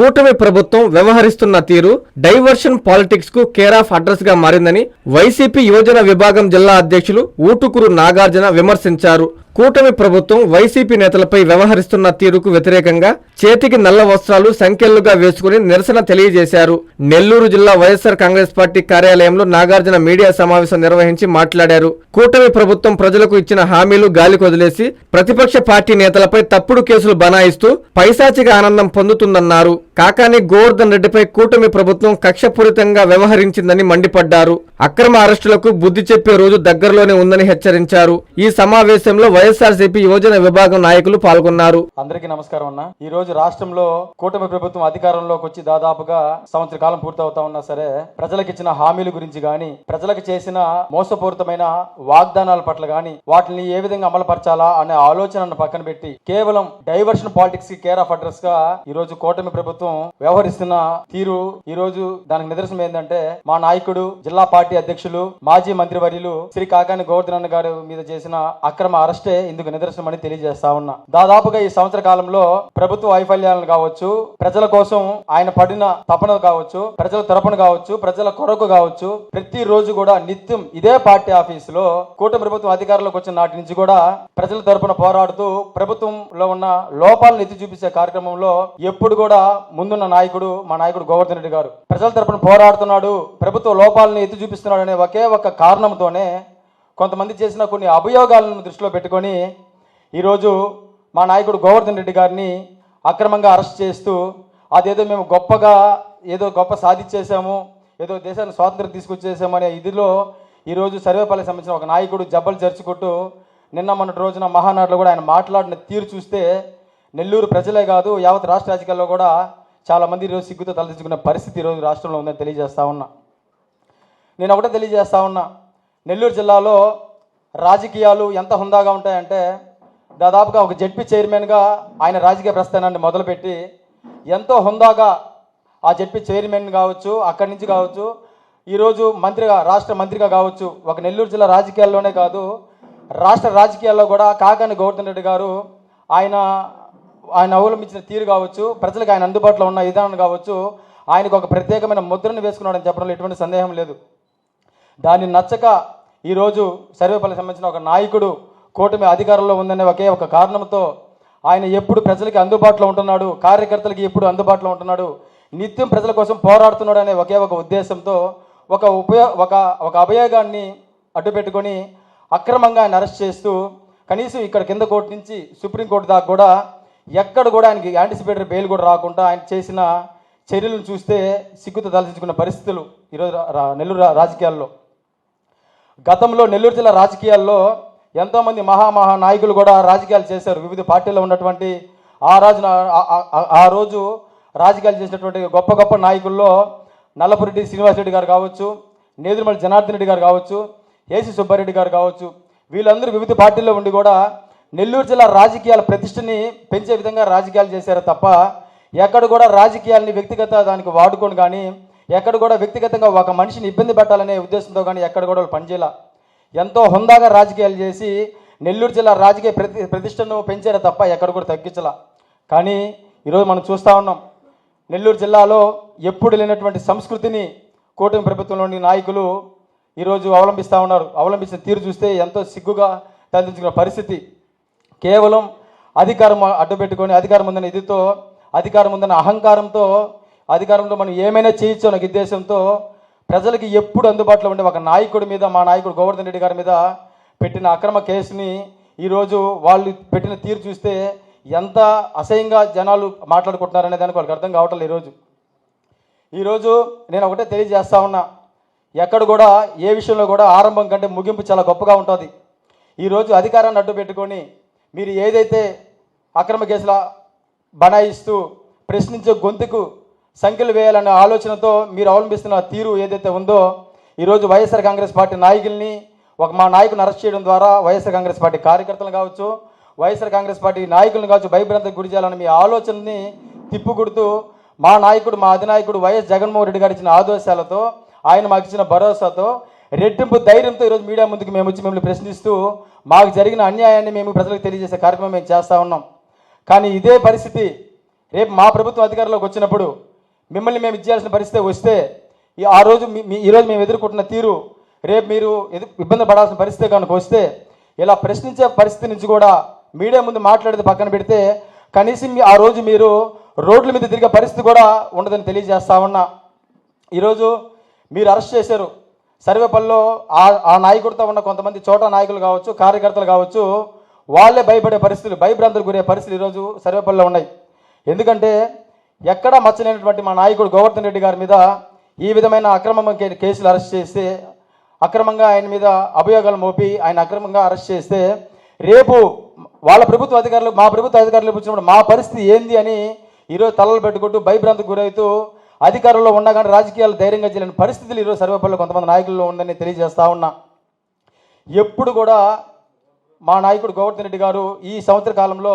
కూటమి ప్రభుత్వం వ్యవహరిస్తున్న తీరు డైవర్షన్ పాలిటిక్స్కు కేర్ ఆఫ్ అడ్రస్గా మారిందని వైసీపీ యువజన విభాగం జిల్లా అధ్యక్షులు ఊటుకురు నాగార్జున విమర్శించారు. కూటమి ప్రభుత్వం వైసీపీ నేతలపై వ్యవహరిస్తున్న తీరుకు వ్యతిరేకంగా చేతికి నల్ల వస్త్రాలు సంఖ్యలుగా వేసుకుని నిరసన తెలియజేశారు. నెల్లూరు జిల్లా వైఎస్ఆర్ కాంగ్రెస్ పార్టీ కార్యాలయంలో నాగార్జున మీడియా సమావేశం నిర్వహించి మాట్లాడారు. కూటమి ప్రభుత్వం ప్రజలకు ఇచ్చిన హామీలు గాలికి వదిలేసి ప్రతిపక్ష పార్టీ నేతలపై తప్పుడు కేసులు బనాయిస్తూ పైశాచిక ఆనందం పొందుతుందన్నారు. కాకాని గోవర్ధన్ రెడ్డిపై కూటమి ప్రభుత్వం కక్షపూరితంగా వ్యవహరించిందని మండిపడ్డారు. అక్రమ అరెస్టులకు బుద్ధి చెప్పే రోజు దగ్గరలోనే ఉందని హెచ్చరించారు. ఈ సమావేశంలో వైఎస్ఆర్సీపీ యువజన విభాగం నాయకులు పాల్గొన్నారు. అందరికీ నమస్కారం అన్న. ఈ రోజు రాష్ట్రంలో కూటమి ప్రభుత్వం అధికారంలోకి వచ్చి దాదాపుగా సంవత్సర కాలం పూర్తవుతా ఉన్నా సరే ప్రజలకు ఇచ్చిన హామీల గురించి గాని ప్రజలకు చేసిన మోసపూరితమైన వాగ్దానాల పట్ల గాని వాటిని ఏ విధంగా అమలుపరచాలా అనే ఆలోచనను పక్కన పెట్టి కేవలం డైవర్షన్ పాలిటిక్స్కి కేర్ ఆఫ్ అడ్రస్గా ఈ రోజు కూటమి ప్రభుత్వం వ్యవహరిస్తున్న తీరు ఈ రోజు దానికి నిదర్శనం ఏంటంటే మా నాయకుడు జిల్లా పార్టీ అధ్యక్షులు మాజీ మంత్రివర్యులు శ్రీ కాకాని గోవర్ధన్ గారు మీద చేసిన అక్రమ అరెస్ట్ ఇందుకు నిదర్శనం అని తెలియజేస్తా ఉన్నా. దాదాపుగా ఈ సంవత్సర కాలంలో ప్రభుత్వ వైఫల్యాలను కావచ్చు ప్రజల కోసం ఆయన పడిన తపన కావచ్చు ప్రజల తరపున కావచ్చు ప్రజల కొరకు కావచ్చు ప్రతి రోజు కూడా నిత్యం ఇదే పార్టీ ఆఫీసులో కూటమి ప్రభుత్వం అధికారంలోకి వచ్చిన నాటి నుంచి కూడా ప్రజల తరపున పోరాడుతూ ప్రభుత్వంలో ఉన్న లోపాలను ఎత్తి చూపించే కార్యక్రమంలో ఎప్పుడు కూడా ముందున్న నాయకుడు మా నాయకుడు గోవర్ధన్ రెడ్డి గారు. ప్రజల తరపున పోరాడుతున్నాడు ప్రభుత్వ లోపాలను ఎత్తి చూపిస్తున్నాడు అనే ఒకే ఒక కారణంతోనే కొంతమంది చేసిన కొన్ని అభియోగాలను దృష్టిలో పెట్టుకొని ఈరోజు మా నాయకుడు గోవర్ధన్ రెడ్డి గారిని అక్రమంగా అరెస్ట్ చేస్తూ అదేదో మేము గొప్పగా ఏదో గొప్ప సాధించేసాము ఏదో దేశాన్ని స్వాతంత్రం తీసుకొచ్చేసాము అనే ఇదిలో ఈరోజు సర్వేపల్లికి సంబంధించిన ఒక నాయకుడు జబ్బలు జరుచుకుంటూ నిన్న మొన్నటి రోజున మహానాడులో కూడా ఆయన మాట్లాడిన తీరు చూస్తే నెల్లూరు ప్రజలే కాదు యావత్ రాష్ట్ర రాజకీయాల్లో కూడా చాలామంది ఈరోజు సిగ్గుతో తలదించుకునే పరిస్థితి ఈరోజు రాష్ట్రంలో ఉందని తెలియజేస్తా ఉన్నా. నేను ఒకటే తెలియజేస్తా ఉన్నా. నెల్లూరు జిల్లాలో రాజకీయాలు ఎంత హుందాగా ఉంటాయంటే దాదాపుగా ఒక జడ్పీ చైర్మన్గా ఆయన రాజకీయ ప్రస్థానాన్ని మొదలుపెట్టి ఎంతో హుందాగా ఆ జడ్పీ చైర్మన్ కావచ్చు అక్కడి నుంచి కావచ్చు ఈరోజు మంత్రిగా రాష్ట్ర మంత్రిగా కావచ్చు ఒక నెల్లూరు జిల్లా రాజకీయాల్లోనే కాదు రాష్ట్ర రాజకీయాల్లో కూడా కాకాని గౌతమ్ రెడ్డి గారు ఆయన ఆయన అవలంబించిన తీరు కావచ్చు ప్రజలకు ఆయన అందుబాటులో ఉన్న విధానం కావచ్చు ఆయనకు ఒక ప్రత్యేకమైన ముద్రను వేసుకున్నాడని చెప్పడంలో ఎటువంటి సందేహం లేదు. దాన్ని నచ్చక ఈరోజు సర్వేపల్లి సంబంధించిన ఒక నాయకుడు కూటమి అధికారంలో ఉందనే ఒకే ఒక కారణంతో ఆయన ఎప్పుడు ప్రజలకి అందుబాటులో ఉంటున్నాడు కార్యకర్తలకి ఎప్పుడు అందుబాటులో ఉంటున్నాడు నిత్యం ప్రజల కోసం పోరాడుతున్నాడు అనే ఒకే ఒక ఉద్దేశంతో ఒక ఉపయో ఒక ఒక అభయోగాన్ని అడ్డుపెట్టుకొని అక్రమంగా ఆయన అరెస్ట్ చేస్తూ కనీసం ఇక్కడ కింద కోర్టు నుంచి సుప్రీంకోర్టు దాకా కూడా ఎక్కడ కూడా ఆయనకి యాంటిసిపేటరీ బెయిల్ కూడా రాకుండా ఆయన చేసిన చర్యలను చూస్తే సిగ్గుతో తలదించుకున్న పరిస్థితులు ఈరోజు నెల్లూరు రాజకీయాల్లో. గతంలో నెల్లూరు జిల్లా రాజకీయాల్లో ఎంతోమంది మహామహా నాయకులు కూడా రాజకీయాలు చేశారు. వివిధ పార్టీల్లో ఉన్నటువంటి ఆ రాజు ఆ- ఆ రోజు రాజకీయాలు చేసినటువంటి గొప్ప గొప్ప నాయకుల్లో నల్లపురెడ్డి శ్రీనివాసరెడ్డి గారు కావచ్చు నేదురుమల్లి జనార్దన్ రెడ్డి గారు కావచ్చు ఏసీ సుబ్బారెడ్డి గారు కావచ్చు వీళ్ళందరూ వివిధ పార్టీల్లో ఉండి కూడా నెల్లూరు జిల్లా రాజకీయాల ప్రతిష్టని పెంచే విధంగా రాజకీయాలు చేశారు తప్ప ఎక్కడ కూడా రాజకీయాల్ని వ్యక్తిగత దానికి వాడుకొని కానీ ఎక్కడ కూడా వ్యక్తిగతంగా ఒక మనిషిని ఇబ్బంది పెట్టాలనే ఉద్దేశంతో కానీ ఎక్కడ కూడా వాళ్ళు పనిచేయాల. ఎంతో హుందాగా రాజకీయాలు చేసి నెల్లూరు జిల్లా రాజకీయ ప్రతి ప్రతిష్టను పెంచారే తప్ప ఎక్కడ కూడా తగ్గించాల. కానీ ఈరోజు మనం చూస్తూ ఉన్నాం నెల్లూరు జిల్లాలో ఎప్పుడు లేనటువంటి సంస్కృతిని కూటమి ప్రభుత్వంలోని నాయకులు ఈరోజు అవలంబిస్తూ ఉన్నారు. అవలంబించిన తీరు చూస్తే ఎంతో సిగ్గుగా తలదించుకున్న పరిస్థితి. కేవలం అధికారం అడ్డుపెట్టుకొని అధికారం ఉందన్న ఇదితో అధికారం ఉందన్న అహంకారంతో అధికారంలో మనం ఏమైనా చేయొచ్చు అనే ఉద్దేశంతో ప్రజలకి ఎప్పుడు అందుబాటులో ఉండే ఒక నాయకుడి మీద మా నాయకుడు గోవర్ధన్ రెడ్డి గారి మీద పెట్టిన అక్రమ కేసుని ఈరోజు వాళ్ళు పెట్టిన తీరు చూస్తే ఎంత అసహ్యంగా జనాలు మాట్లాడుకుంటున్నారనే దానికి వాళ్ళకి అర్థం కావటం ఈరోజు. ఈరోజు నేను ఒకటే తెలియజేస్తా ఉన్నా ఎక్కడ కూడా ఏ విషయంలో కూడా ఆరంభం కంటే ముగింపు చాలా గొప్పగా ఉంటుంది. ఈరోజు అధికారాన్ని అడ్డు పెట్టుకొని మీరు ఏదైతే అక్రమ కేసుల బనాయిస్తూ ప్రశ్నించే గొంతుకు సంఖ్యలు వేయాలనే ఆలోచనతో మీరు అవలంబిస్తున్న తీరు ఏదైతే ఉందో ఈరోజు వైఎస్ఆర్ కాంగ్రెస్ పార్టీ నాయకుల్ని ఒక మా నాయకుని అరెస్ట్ చేయడం ద్వారా వైఎస్ఆర్ కాంగ్రెస్ పార్టీ కార్యకర్తలు కావచ్చు వైఎస్ఆర్ కాంగ్రెస్ పార్టీ నాయకులను కావచ్చు భయభ్రాంతికి గురి చేయాలని మీ ఆలోచనని తిప్పుకొడుతూ మా నాయకుడు మా అధినాయకుడు వైఎస్ జగన్మోహన్ రెడ్డి గారు ఇచ్చిన ఆదేశాలతో ఆయన మాకు ఇచ్చిన భరోసాతో రెట్టింపు ధైర్యంతో ఈరోజు మీడియా ముందుకు మేము వచ్చి మిమ్మల్ని ప్రశ్నిస్తూ మాకు జరిగిన అన్యాయాన్ని మేము ప్రజలకు తెలియజేసే కార్యక్రమం మేము చేస్తూ ఉన్నాం. కానీ ఇదే పరిస్థితి రేపు మా ప్రభుత్వం అధికారంలోకి వచ్చినప్పుడు మిమ్మల్ని మేము ఇచ్చేయాల్సిన పరిస్థితి వస్తే ఈ ఆ రోజు మీ మీ- మేము ఎదుర్కొంటున్న తీరు రేపు మీరు ఎదు ఇబ్బంది పడాల్సిన పరిస్థితి కనుక వస్తే ఇలా ప్రశ్నించే పరిస్థితి నుంచి కూడా మీడియా ముందు మాట్లాడేది పక్కన పెడితే కనీసం ఆ రోజు మీరు రోడ్ల మీద తిరిగే పరిస్థితి కూడా ఉండదని తెలియజేస్తా ఉన్నా. ఈరోజు మీరు అరెస్ట్ చేశారు. సర్వేపల్లిలో ఆ ఆ నాయకుడితో ఉన్న కొంతమంది చోట నాయకులు కావచ్చు కార్యకర్తలు కావచ్చు వాళ్ళే భయపడే పరిస్థితులు భయభ్రాంతులు గురే పరిస్థితులు ఈరోజు సర్వేపల్లిలో ఉన్నాయి. ఎందుకంటే ఎక్కడా మచ్చలేనటువంటి మా నాయకుడు గోవర్ధన్ రెడ్డి గారి మీద ఈ విధమైన అక్రమ కేసులు అరెస్ట్ చేస్తే అక్రమంగా ఆయన మీద అభియోగాలు మోపి ఆయన అక్రమంగా అరెస్ట్ చేస్తే రేపు వాళ్ళ ప్రభుత్వ అధికారులు మా ప్రభుత్వ అధికారులు వచ్చినప్పుడు మా పరిస్థితి ఏంది అని ఈరోజు తలలు పెట్టుకుంటూ భయభ్రాంతికి గురవుతూ అధికారంలో ఉండగానే రాజకీయాలు ధైర్యంగా చేయలేని పరిస్థితులు ఈరోజు సర్వేపల్లిలో కొంతమంది నాయకుల్లో ఉందని తెలియజేస్తా ఉన్నా. ఎప్పుడు కూడా మా నాయకుడు గోవర్ధన్ రెడ్డి గారు ఈ సంవత్సర కాలంలో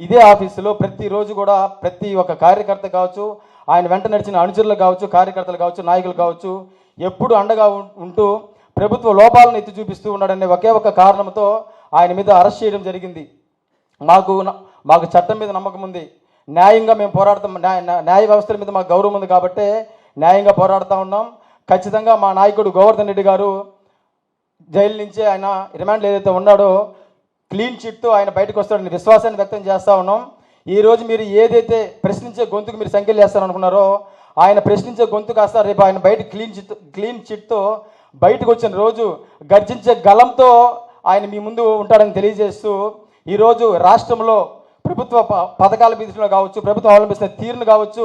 ఇదే ఆఫీసులో ప్రతిరోజు కూడా ప్రతి ఒక్క కార్యకర్త కావచ్చు ఆయన వెంట నడిచిన అనుచరులు కావచ్చు కార్యకర్తలు కావచ్చు నాయకులు కావచ్చు ఎప్పుడు అండగా ఉంటూ ప్రభుత్వ లోపాలను ఎత్తి చూపిస్తూ ఉన్నాడనే ఒకే ఒక కారణంతో ఆయన మీద అరెస్ట్ చేయడం జరిగింది. మాకు మాకు చట్టం మీద నమ్మకం ఉంది. న్యాయంగా మేము పోరాడతాం న్యాయ న్యాయ- వ్యవస్థల మీద మాకు గౌరవం ఉంది కాబట్టి న్యాయంగా పోరాడుతూ ఉన్నాం. ఖచ్చితంగా మా నాయకుడు గోవర్ధన్ రెడ్డి గారు జైలు నుంచి ఆయన రిమాండ్లో ఏదైతే ఉన్నాడో క్లీన్ చిట్తో ఆయన బయటకు వస్తాడని విశ్వాసాన్ని వ్యక్తం చేస్తా ఉన్నాం. ఈ రోజు మీరు ఏదైతే ప్రశ్నించే గొంతుకు మీరు సంఖ్యలు చేస్తారనుకున్నారో ఆయన ప్రశ్నించే గొంతు కాస్త రేపు ఆయన బయట క్లీన్ చిట్ క్లీన్ చిట్తో బయటకు వచ్చిన రోజు గర్జించే గలంతో ఆయన మీ ముందు ఉంటాడని తెలియజేస్తూ ఈరోజు రాష్ట్రంలో ప్రభుత్వ ప- పథకాల విధిలో కావచ్చు ప్రభుత్వం అవలంబిస్తున్న తీరును కావచ్చు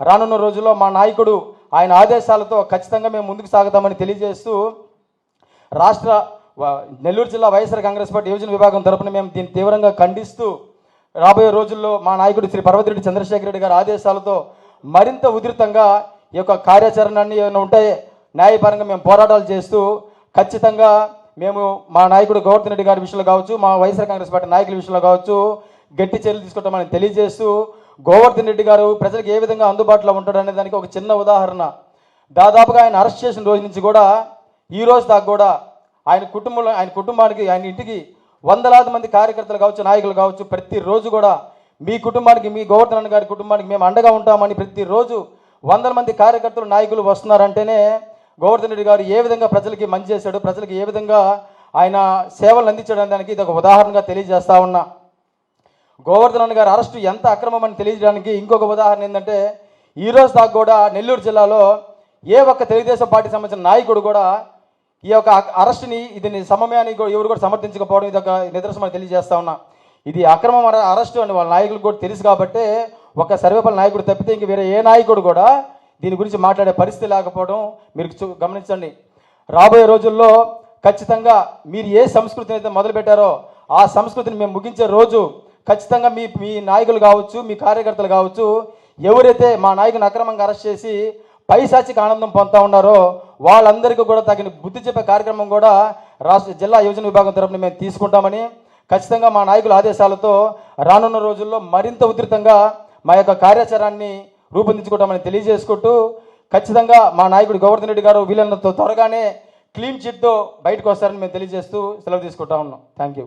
రానున్న రోజుల్లో మా నాయకుడు ఆయన ఆదేశాలతో ఖచ్చితంగా మేము ముందుకు సాగుతామని తెలియజేస్తూ రాష్ట్ర నెల్లూరు జిల్లా వైఎస్ఆర్ కాంగ్రెస్ పార్టీ యోజన విభాగం తరపున మేము దీన్ని తీవ్రంగా ఖండిస్తూ రాబోయే రోజుల్లో మా నాయకుడు శ్రీ పర్వతిరెడ్డి చంద్రశేఖర రెడ్డి గారి ఆదేశాలతో మరింత ఉధృతంగా ఈ యొక్క కార్యాచరణ ఏమైనా ఉంటే న్యాయపరంగా మేము పోరాటాలు చేస్తూ ఖచ్చితంగా మేము మా నాయకుడు గోవర్ధన్ రెడ్డి గారి విషయంలో కావచ్చు మా వైఎస్ఆర్ కాంగ్రెస్ పార్టీ నాయకుల విషయంలో కావచ్చు గట్టి చర్యలు తీసుకుంటామని తెలియజేస్తూ గోవర్ధన్ రెడ్డి గారు ప్రజలకు ఏ విధంగా అందుబాటులో ఉంటాడనే దానికి ఒక చిన్న ఉదాహరణ. దాదాపుగా ఆయన అరెస్ట్ చేసిన రోజు నుంచి కూడా ఈ రోజు దాకా కూడా ఆయన కుటుంబంలో ఆయన కుటుంబానికి ఆయన ఇంటికి వందలాది మంది కార్యకర్తలు కావచ్చు నాయకులు కావచ్చు ప్రతిరోజు కూడా మీ కుటుంబానికి మీ గోవర్ధన్ గారి కుటుంబానికి మేము అండగా ఉంటామని ప్రతిరోజు వందల మంది కార్యకర్తలు నాయకులు వస్తున్నారంటేనే గోవర్ధన్ రెడ్డి గారు ఏ విధంగా ప్రజలకి మంచి చేశాడు ప్రజలకి ఏ విధంగా ఆయన సేవలు అందించడం దానికి ఇది ఒక ఉదాహరణగా తెలియజేస్తా ఉన్నా. గోవర్ధన్ గారి అరెస్టు ఎంత అక్రమం అని తెలియజేయడానికి ఇంకొక ఉదాహరణ ఏంటంటే ఈ రోజు దాకా కూడా నెల్లూరు జిల్లాలో ఏ ఒక్క తెలుగుదేశం పార్టీ సంబంధించిన నాయకుడు కూడా ఈ యొక్క అరెస్ట్ని అరెస్టుని ఇది సమయాన్ని కూడా ఎవరు కూడా సమర్థించకపోవడం ఇది ఒక నిదర్శనం తెలియజేస్తా ఉన్నా. ఇది అక్రమ అరెస్ట్ అరెస్టు అని వాళ్ళ నాయకులకు కూడా తెలుసు కాబట్టి ఒక సర్వేపల్లి నాయకుడు తప్పితే ఇంక వేరే ఏ నాయకుడు కూడా దీని గురించి మాట్లాడే పరిస్థితి లేకపోవడం మీరు చూ- గమనించండి. రాబోయే రోజుల్లో ఖచ్చితంగా మీరు ఏ సంస్కృతిని అయితే మొదలుపెట్టారో ఆ సంస్కృతిని మేము ముగించే రోజు ఖచ్చితంగా మీ మీ నాయకులు కావచ్చు మీ కార్యకర్తలు కావచ్చు ఎవరైతే మా నాయకుని అక్రమంగా అరెస్ట్ చేసి పైశాచిక ఆనందం పొందుతా ఉన్నారో వాళ్ళందరికీ కూడా తగిన బుద్ధి చెప్పే కార్యక్రమం కూడా రాష్ట్ర జిల్లా యోజన విభాగం తరపున మేము తీసుకుంటామని ఖచ్చితంగా మా నాయకుల ఆదేశాలతో రానున్న రోజుల్లో మరింత ఉధృతంగా మా యొక్క కార్యాచరణని రూపొందించుకుంటామని తెలియజేసుకుంటూ ఖచ్చితంగా మా నాయకుడు గోవర్ధన్ రెడ్డి గారు వీళ్ళందరితో త్వరగానే క్లీన్ చిట్తో బయటకు వస్తారని మేము తెలియజేస్తూ సెలవు తీసుకుంటా ఉన్నాం. Thank you.